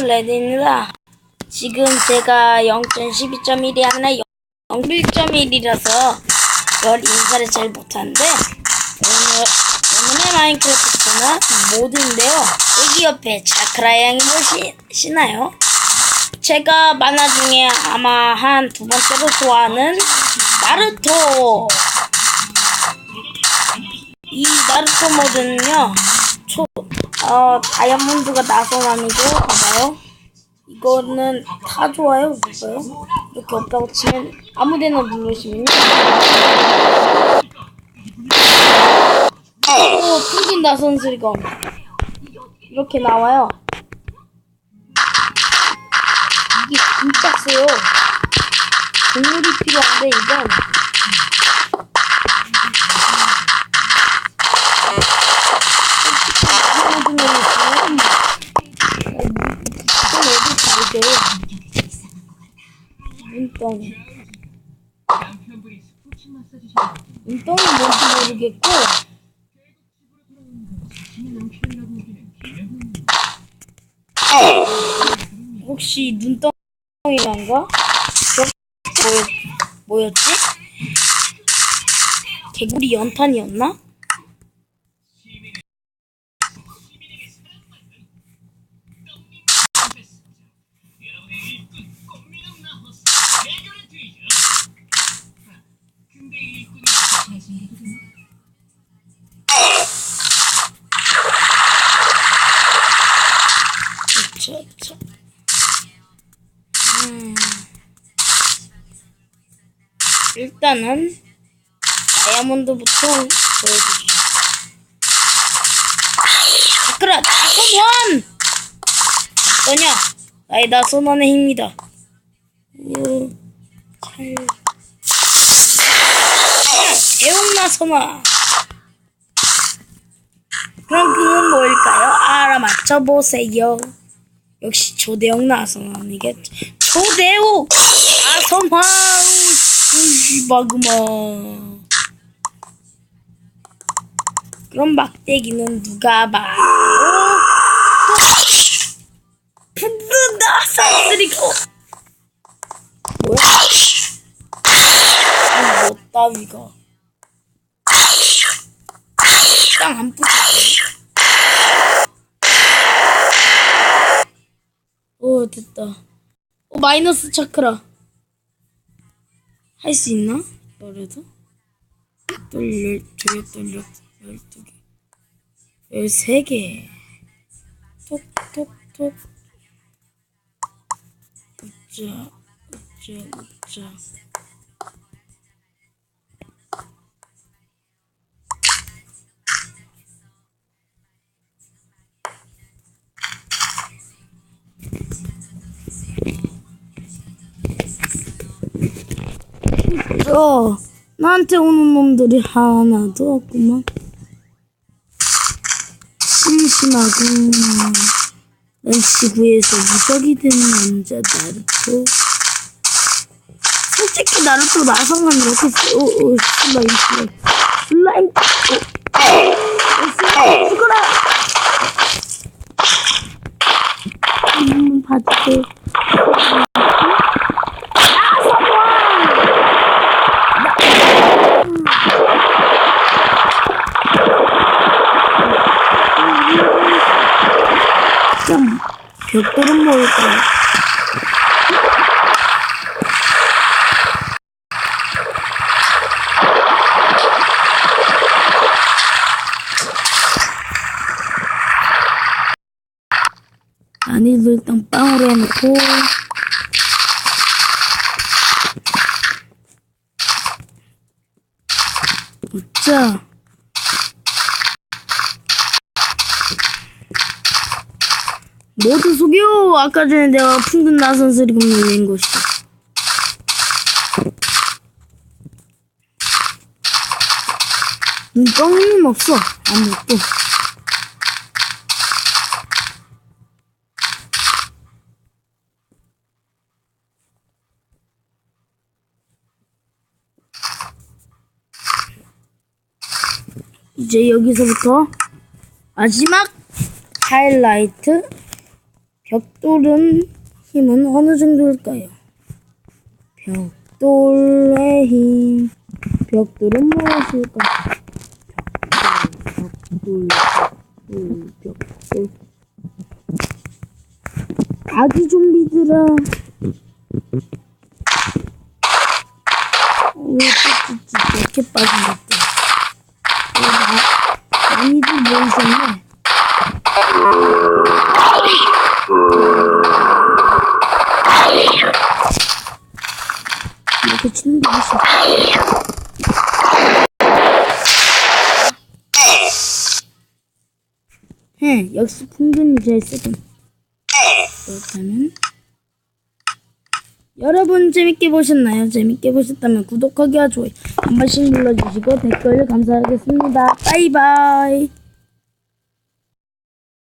레드입니다. 지금 제가 0.12.1이 아니라 0.1.1이라서 별 인사를 잘 못하는데 오늘 오늘의 마인크래프트는 모드인데요. 여기 옆에 자크라 양이 보시나요? 제가 만화 중에 아마 한 두 번째로 좋아하는 나루토. 이 나루토 모드는요, 초, 어, 다이아몬드가 나선 아니고, 봐봐요. 이거는 다 좋아요, 볼까요? 이렇게 없다고 치면 아무 데나 누르시면요. 오, 튕긴 나선 슬검. 이렇게 나와요. 이게 진짜 세요. 동물이 필요한데, 이건. 눈덩이. 눈덩이 뭔지 모르겠고, 혹시 눈덩이란가? 뭐였지? 개구리 연탄이었나? 일단은 다이아몬드부터 보여주시죠. 자크라 나선원! 어떠냐? 나의 나선원의 힘이다. 우, 칼. 대웅 나선원! 그럼 그건 뭘까요? 알아맞혀보세요. 역시 조대웅 나선왕이겠죠. 조대웅 나선왕 우시바그마. 그럼 막대기는 누가 봐도 푸드 나선쓰리고 뭐야? 아, 뭐 따위가 땅안 부서져. 오 됐다. 오 마이너스 차크라. 할 수 있나? 그래도 돌려 돌려 돌려 열두 개, 열세 개. 톡톡톡. 웃자 웃자 웃자. 어, 나한테 오는 놈들이 하나도 없구만. 심심하구나. 난 지구에서 무적이 된 남자 나루토. 솔직히 나루토 나성은 이렇게 쓰- 오, 오, 슬라임, 슬라임. 슬라임, 오, 오, 슬라임, 죽어라! 한번 봐주세요. 그럼 벽돌은 뭘까요? 난이도 일단 빵으로 해놓고 웃자 모두 속여! 아까 전에 내가 풍든 나선 소리가 낸 것이. 눈덩이는 없어. 아무것도. 이제 여기서부터 마지막 하이라이트 벽돌은 힘은 어느 정도일까요? 벽돌의 힘. 벽돌은 무엇일까요? 벽돌, 벽돌, 벽돌. 아기 좀비들아. 어, 왜 이렇게 빠진 것들. 어, 나- 많이들 모이셨네. 이렇게 치는 게 있어. 해, 역시 풍전이 제일 세군. 그렇다면 여러분 재밌게 보셨나요? 재밌게 보셨다면 구독하기와 좋아요 한 번씩 눌러주시고 댓글 감사하겠습니다. 바이바이.